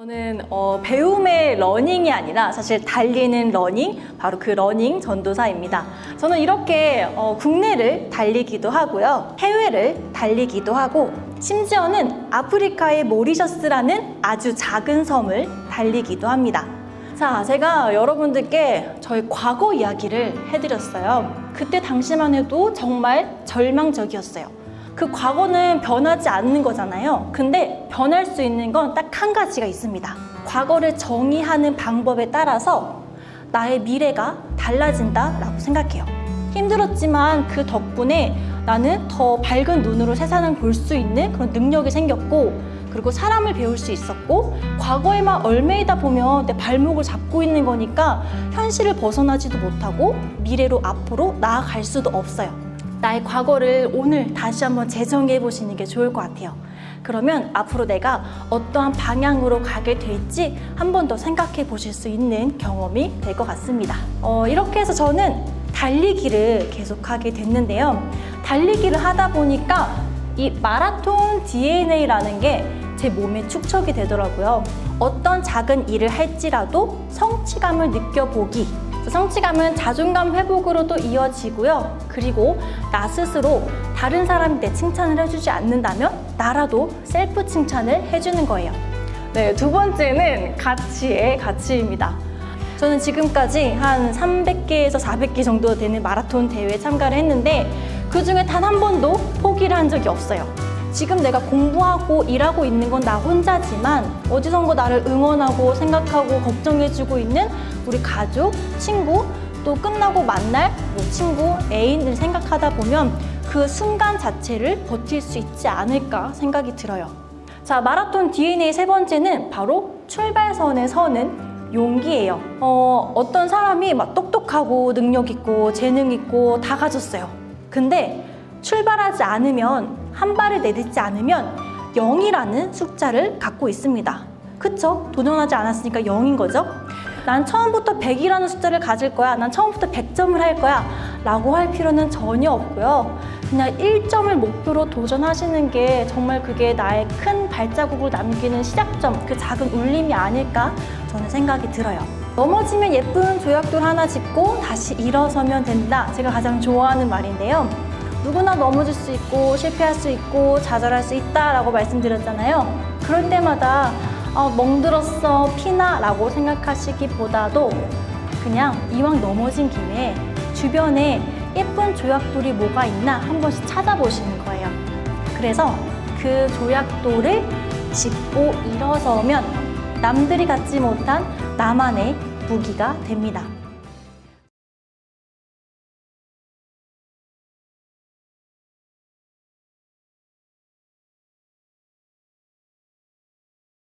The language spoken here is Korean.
저는 어, 배움의 러닝이 아니라 사실 달리는 러닝, 바로 그 러닝 전도사입니다. 저는 이렇게 어, 국내를 달리기도 하고요. 해외를 달리기도 하고, 심지어는 아프리카의 모리셔스라는 아주 작은 섬을 달리기도 합니다. 자, 제가 여러분들께 저희 과거 이야기를 해드렸어요. 그때 당시만 해도 정말 절망적이었어요. 그 과거는 변하지 않는 거잖아요. 근데 변할 수 있는 건 딱 한 가지가 있습니다. 과거를 정의하는 방법에 따라서 나의 미래가 달라진다라고 생각해요. 힘들었지만 그 덕분에 나는 더 밝은 눈으로 세상을 볼 수 있는 그런 능력이 생겼고 그리고 사람을 배울 수 있었고 과거에만 얽매이다 보면 내 발목을 잡고 있는 거니까 현실을 벗어나지도 못하고 미래로 앞으로 나아갈 수도 없어요. 나의 과거를 오늘 다시 한번 재정해 보시는 게 좋을 것 같아요. 그러면 앞으로 내가 어떠한 방향으로 가게 될지 한 번 더 생각해 보실 수 있는 경험이 될 것 같습니다. 어, 이렇게 해서 저는 달리기를 계속하게 됐는데요. 달리기를 하다 보니까 이 마라톤 DNA라는 게 제 몸에 축적이 되더라고요. 어떤 작은 일을 할지라도 성취감을 느껴보기. 그 성취감은 자존감 회복으로도 이어지고요. 그리고 나 스스로 다른 사람이 내 칭찬을 해주지 않는다면 나라도 셀프 칭찬을 해주는 거예요. 네, 두 번째는 가치의 가치입니다. 저는 지금까지 한 300개에서 400개 정도 되는 마라톤 대회에 참가를 했는데 그 중에 단 한 번도 포기를 한 적이 없어요. 지금 내가 공부하고 일하고 있는 건 나 혼자지만 어디선가 나를 응원하고 생각하고 걱정해주고 있는 우리 가족, 친구, 또 끝나고 만날 뭐 친구, 애인을 생각하다 보면 그 순간 자체를 버틸 수 있지 않을까 생각이 들어요. 자, 마라톤 DNA 세 번째는 바로 출발선에 서는 용기예요. 어, 어떤 사람이 막 똑똑하고 능력 있고 재능 있고 다 가졌어요. 근데 출발하지 않으면 한 발을 내딛지 않으면 0이라는 숫자를 갖고 있습니다. 그쵸? 도전하지 않았으니까 0인 거죠? 난 처음부터 100이라는 숫자를 가질 거야. 난 처음부터 100점을 할 거야. 라고 할 필요는 전혀 없고요. 그냥 1점을 목표로 도전하시는 게 정말 그게 나의 큰 발자국을 남기는 시작점, 그 작은 울림이 아닐까 저는 생각이 들어요. 넘어지면 예쁜 조약돌 하나 짚고 다시 일어서면 된다. 제가 가장 좋아하는 말인데요. 누구나 넘어질 수 있고 실패할 수 있고 좌절할 수 있다라고 말씀드렸잖아요. 그럴 때마다 어, 멍들었어 피나 라고 생각하시기보다도 그냥 이왕 넘어진 김에 주변에 예쁜 조약돌이 뭐가 있나 한 번씩 찾아보시는 거예요. 그래서 그 조약돌을 짚고 일어서면 남들이 갖지 못한 나만의 무기가 됩니다.